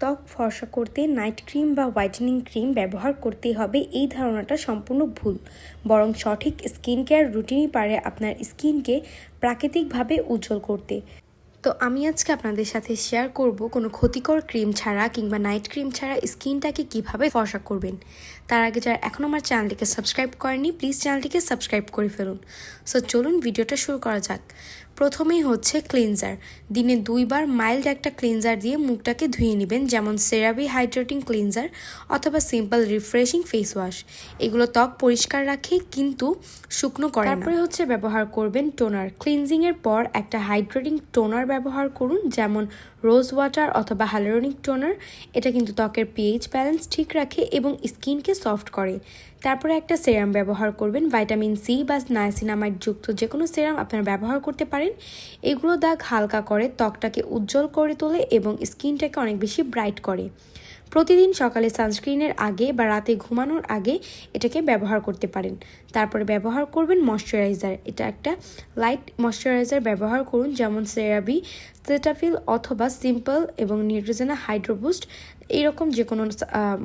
ত্বক ফর্সা করতে, নাইট ক্রিম বা হোয়াইটেনিং ক্রিম ব্যবহার করতে হবে। এই ধারণাটা সম্পূর্ণ ভুল। বরং সঠিক স্কিন কেয়ার রুটিনই পারে আপনার স্কিনকে প্রাকৃতিকভাবে উজ্জ্বল করতে। তো আমি আজকে আপনাদের সাথে শেয়ার করব কোনো ক্ষতিকর ক্রিম ছাড়া কিংবা নাইট ক্রিম ছাড়া স্কিনটাকে কীভাবে ফর্সা করবেন। তার আগে যারা এখন আমার চ্যানেলটিকে সাবস্ক্রাইব করেনি প্লিজ চ্যানেলটিকে সাবস্ক্রাইব করে ফেলুন। সো চলুন ভিডিওটা শুরু করা যাক। প্রথমেই হচ্ছে ক্লিনজার দিনে দুইবার মাইল্ড একটা ক্লিনজার দিয়ে মুখটাকে ধুয়ে নেবেন, যেমন সেরাবি হাইড্রেটিং ক্লিনজার অথবা সিম্পল রিফ্রেশিং ফেস ওয়াশ এগুলো ত্বক পরিষ্কার রাখে, কিন্তু শুকনো করে। তারপরে হচ্ছে ব্যবহার করবেন টোনার ক্লিনজিংয়ের পর একটা হাইড্রেটিং টোনার ব্যবহার করুন, যেমন রোজ ওয়াটার অথবা হাইলোরনিক টোনার এটা কিন্তু ত্বকের পিএইচ ব্যালেন্স ঠিক রাখে এবং স্কিনকে সফট করে। তারপরে একটা সেরাম ব্যবহার করবেন ভাইটামিন সি বা নাইসিনামাইড যুক্ত যে কোনো সেরাম আপনারা ব্যবহার করতে পারেন এগুলো দাগ হালকা করে ত্বকটাকে উজ্জ্বল করে তোলে এবং স্কিনটাকে অনেক বেশি ব্রাইট করে। প্রতিদিন সকালে সানস্ক্রিনের আগে বা রাতে ঘুমানোর আগে এটাকে ব্যবহার করতে পারেন। তারপরে ব্যবহার করবেন ময়শ্চারাইজার। এটা একটা লাইট ময়শ্চারাইজার ব্যবহার করুন, যেমন সেরাবি সেটাফিল অথবা সিম্পল এবং নিউট্রিজেনা হাইড্রোবুস্ট এইরকম যে কোনো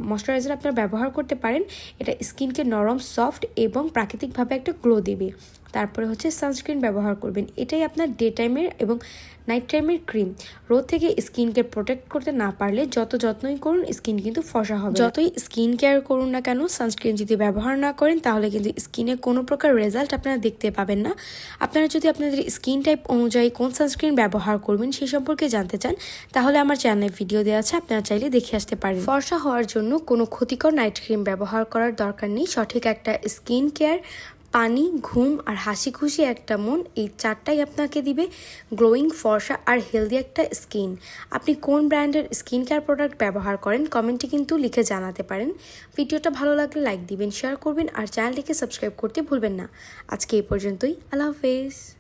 ময়শ্চারাইজার আপনারা ব্যবহার করতে পারেন। এটা স্কিনকে নরম, সফট এবং প্রাকৃতিকভাবে একটা গ্লো দেবে। তারপরে হচ্ছে সানস্ক্রিন ব্যবহার করবেন। এটাই আপনার ডে টাইমের এবং নাইট টাইমের ক্রিম। রোদ থেকে স্কিনকে প্রোটেক্ট করতে না পারলে যত যত্নই করুন স্কিন কিন্তু ফসা হবে যতই স্কিন কেয়ার করুন না কেন সানস্ক্রিন যদি ব্যবহার না করেন তাহলে কিন্তু স্কিনে কোনো প্রকার রেজাল্ট আপনারা দেখতে পাবেন না। আপনারা যদি আপনাদের স্কিন টাইপ অনুযায়ী কোন সানস্ক্রিন ব্যবহার করবেন সেই সম্পর্কে জানতে চান তাহলে আমার চ্যানেলে ভিডিও দেওয়া আছে আপনারা চাইলে দেখে আসতে পারেন। ফর্সা হওয়ার জন্য কোনো ক্ষতিকর নাইট ক্রিম ব্যবহার করার দরকার নেই। সঠিক একটা স্কিন কেয়ার পানি, ঘুম আর হাসি খুশি একটা মন, এই চারটাই আপনাকে দিবে গ্লোয়িং ফর্সা আর হেলদি একটা স্কিন আপনি কোন ব্র্যান্ডের স্কিন কেয়ার প্রোডাক্ট ব্যবহার করেন, কমেন্টে কিন্তু লিখে জানাতে পারেন। ভিডিওটা ভালো লাগলে লাইক দিবেন শেয়ার করবেন আর চ্যানেলটিকে সাবস্ক্রাইব করতে ভুলবেন না। আজকে এই পর্যন্তই, আল্লাহ হাফেজ।